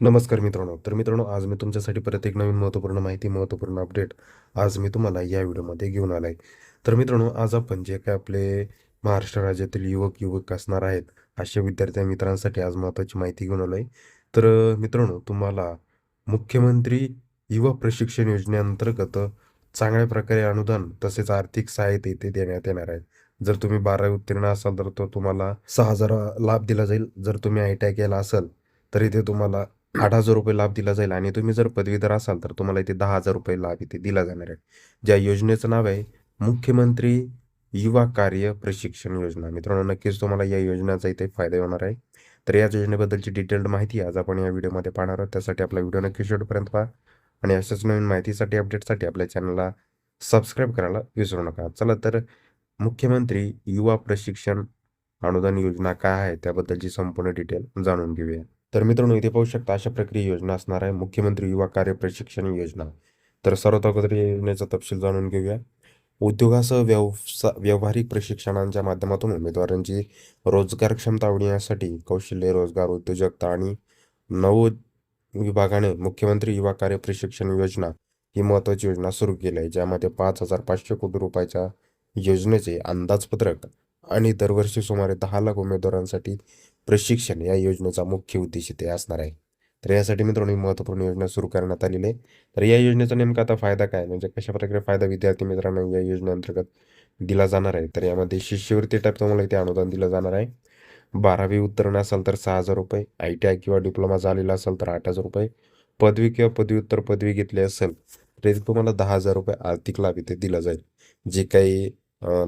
नमस्कार मित्रांनो. तर मित्रांनो आज मी तुमच्यासाठी परत एक नवीन महत्त्वपूर्ण माहिती महत्त्वपूर्ण अपडेट आज मी तुम्हाला या व्हिडिओमध्ये घेऊन आलाय. तर मित्रांनो आज आपण जे काय आपले महाराष्ट्र राज्यातील युवक युवक असणार आहेत अशा विद्यार्थ्या मित्रांसाठी आज महत्त्वाची माहिती घेऊन आलोय. तर मित्रांनो तुम्हाला मुख्यमंत्री युवा प्रशिक्षण योजनेअंतर्गत चांगल्या प्रकारे अनुदान तसेच आर्थिक सहाय्यता इथे देण्यात येणार आहे. जर तुम्ही बारावी उत्तीर्ण असाल तर तो तुम्हाला सहा हजार लाभ दिला जाईल. जर तुम्ही आय टी आय केला असाल तर इथे तुम्हाला आठ हजार रुपये लाभ दिला जाईल आणि तुम्ही जर पदवीधर असाल तर तुम्हाला इथे दहा हजार रुपये लाभ इथे दिला जाणार आहे. ज्या योजनेचं नाव आहे मुख्यमंत्री युवा कार्य प्रशिक्षण योजना. मित्रांनो नक्कीच तुम्हाला या योजनेचा इथे फायदा होणार आहे. तर या योजनेबद्दलची डिटेल्ड माहिती आज आपण या व्हिडिओमध्ये पाहणार आहोत. त्यासाठी आपला व्हिडिओ नक्की शेवटपर्यंत पहा. आणि अशाच नवीन माहितीसाठी अपडेटसाठी आपल्या चॅनलला सबस्क्राईब करायला विसरू नका. चला तर मुख्यमंत्री युवा प्रशिक्षण अनुदान योजना काय आहे त्याबद्दलची संपूर्ण डिटेल जाणून घेऊया. तर मित्रांनो इथे पाहू शकता अशा प्रकारे योजना असणार आहे. मुख्यमंत्री युवा कार्य प्रशिक्षण योजना. तर सर्वात अगोदर या योजनेचा तपशील जाणून घेऊया. उद्योगासह व्यवसा व्यावहारिक प्रशिक्षणांच्या माध्यमातून उमेदवारांची रोजगार क्षमता वाढविण्यासाठी कौशल्य रोजगार उद्योजकता आणि नव विभागाने मुख्यमंत्री युवा कार्य प्रशिक्षण योजना ही महत्त्वाची योजना सुरू केली आहे. ज्यामध्ये पाच हजार पाचशे कोटी रुपयाच्या योजनेचे अंदाजपत्रक आणि दरवर्षी सुमारे दहा लाख उमेदवारांसाठी प्रशिक्षण या योजनेचा मुख्य उद्देश ते असणार आहे. तर यासाठी मित्रांनो ही महत्त्वपूर्ण योजना सुरू करण्यात आलेली आहे. तर या योजनेचा नेमका आता फायदा काय? म्हणजे कशा प्रकारे फायदा विद्यार्थी मित्रांनो या योजनेअंतर्गत दिला जाणार आहे? तर यामध्ये शिष्यवृत्ती टाईप तुम्हाला इथे अनुदान दिलं जाणार आहे. बारावी उत्तीर्ण असाल तर सहा हजार रुपये आय टी आय किंवा डिप्लोमा झालेला असेल तर आठ हजार रुपये पदवी किंवा पदव्युत्तर पदवी घेतली असेल तर तुम्हाला दहा हजार रुपये आर्थिक लाभ इथे दिला जाईल. जे काही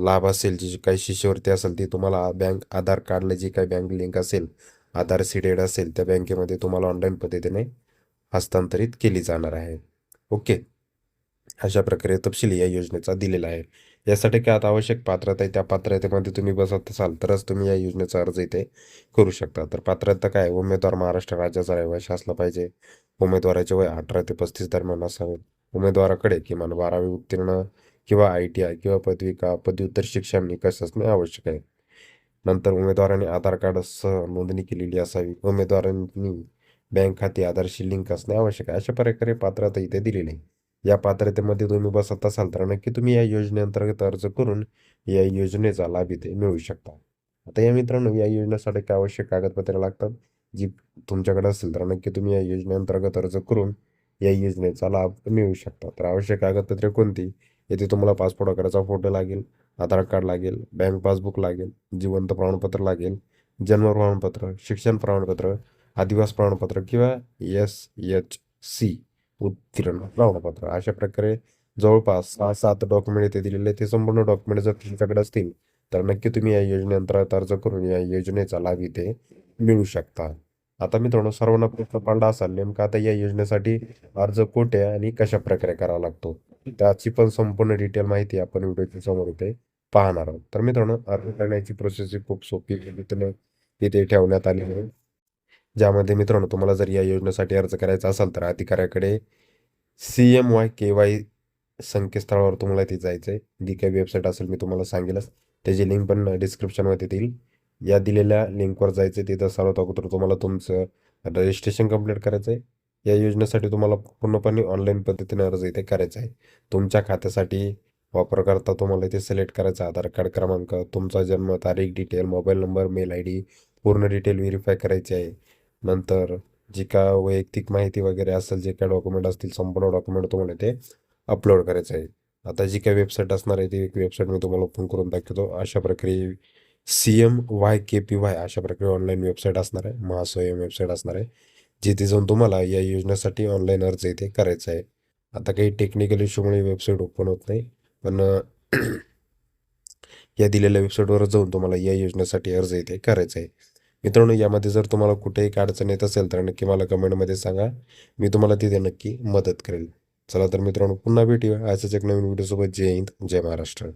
लाभ असेल जी काही शिष्यवृत्ती असेल ती तुम्हाला बँक आधार कार्डला जी काही बँक लिंक असेल आधार सीडेड असेल त्या बँकेमध्ये तुम्हाला ऑनलाईन पद्धतीने हस्तांतरित केली जाणार आहे. ओके? अशा प्रकारे तपशील या योजनेचा दिलेला आहे. यासाठी काय आता आवश्यक पात्रता आहे त्या पात्रतेमध्ये तुम्ही बसत असाल तरच तुम्ही या योजनेचा अर्ज इथे करू शकता. तर पात्रता काय उमेदवार महाराष्ट्र राज्याचा रहिवासी असला पाहिजे. उमेदवाराचे वय अठरा ते पस्तीस दरम्यान असावे. उमेदवाराकडे किमान बारावी उत्तीर्ण किंवा आय टी आय किंवा पदविका पदव्युत्तर शिक्षण निकष असणे आवश्यक आहे. नंतर उमेदवाराने आधार कार्डसह नोंदणी केलेली असावी. उमेदवारांनी बँक खाते आधारशी लिंक असणे आवश्यक आहे. अशा प्रकारे पात्रता इथे दिलेली आहे. या पात्रतेमध्ये तुम्ही बसत असाल तर नक्की तुम्ही या योजनेअंतर्गत अर्ज करून या योजनेचा लाभ इथे मिळवू शकता. आता या मित्रांनो या योजनेसाठी काय आवश्यक कागदपत्रे लागतात? जी तुमच्याकडे असेल तर नक्की तुम्ही या योजनेअंतर्गत अर्ज करून या योजनेचा लाभ मिळू शकता. तर आवश्यक कागदपत्रे कोणती? येथे तुम्हाला पासपोर्ट आकाराचा फोटो लागेल आधार कार्ड लागेल बँक पासबुक लागेल जिवंत प्रमाणपत्र लागेल जन्म प्रमाणपत्र शिक्षण प्रमाणपत्र आदिवास प्रमाणपत्र किंवा एस एच सी उत्तीर्ण प्रमाणपत्र. अशा प्रकारे जवळपास सहा सात डॉक्युमेंट येथे दिलेले ते संपूर्ण डॉक्युमेंट जर तुमच्याकडे असतील तर नक्की तुम्ही या योजनेअंतर्गत अर्ज करून या योजनेचा लाभ इथे मिळू शकता. आता मित्रांनो सर्वांना प्रश्न पडला असाल नेमका आता या योजनेसाठी अर्ज कोठे आणि कशा प्रकारे करावा लागतो? त्याची पण संपूर्ण डिटेल माहिती आपण व्हिडिओच्या समोर इथे पाहणार आहोत. तर मित्रांनो अर्ज करण्याची प्रोसेस ही खूप सोपी पद्धतीने इथे ठेवण्यात आली आहे. ज्यामध्ये मित्रांनो तुम्हाला जर या योजनेसाठी अर्ज करायचा असेल तर अधिकाऱ्याकडे C M Y K Y संकेतस्थळावर तुम्हाला इथे जायचं आहे. जी काही वेबसाईट असेल मी तुम्हाला सांगेलच. त्याची लिंक पण डिस्क्रिप्शनमध्ये देईल. या दिलेल्या लिंकवर जायचं आहे तिथं सर्वात अगोदर तुम्हाला तुमचं रजिस्ट्रेशन कंप्लीट करायचं आहे. या योजनेसाठी तुम्हाला पूर्णपणे ऑनलाईन पद्धतीने अर्ज इथे करायचा आहे. तुमच्या खात्यासाठी वापरकर्ता तुम्हाला इथे सिलेक्ट करायचा आधार कार्ड क्रमांक तुमचा जन्म तारीख detail mobile number mail I D पूर्ण डिटेल व्हेरीफाय करायची आहे. नंतर जी का वैयक्तिक माहिती वगैरे असेल जे काय डॉक्युमेंट असतील संपूर्ण डॉक्युमेंट तुम्हाला इथे अपलोड करायचं आहे. आता जी काही वेबसाईट असणार आहे ती एक वेबसाईट मी तुम्हाला ओपन करून दाखवतो. अशा प्रकारे C M Y K P Y अशा प्रकारे ऑनलाईन वेबसाईट असणार आहे. महास्वयं वेबसाईट असणार आहे. जिथे जाऊन तुम्हाला या योजनेसाठी ऑनलाईन अर्ज इथे करायचा आहे. आता काही टेक्निकल इश्यूमुळे वेबसाईट ओपन होत नाही पण या दिलेल्या वेबसाईटवर जाऊन तुम्हाला या योजनेसाठी अर्ज इथे करायचा आहे. मित्रांनो यामध्ये जर तुम्हाला कुठेही काही अडचण येत असेल तर नक्की मला कमेंटमध्ये सांगा. मी तुम्हाला तिथे नक्की मदत करेल. चला तर मित्रांनो पुन्हा भेटूया. असंच एक नवीन व्हिडिओसोबत जय हिंद जय महाराष्ट्र.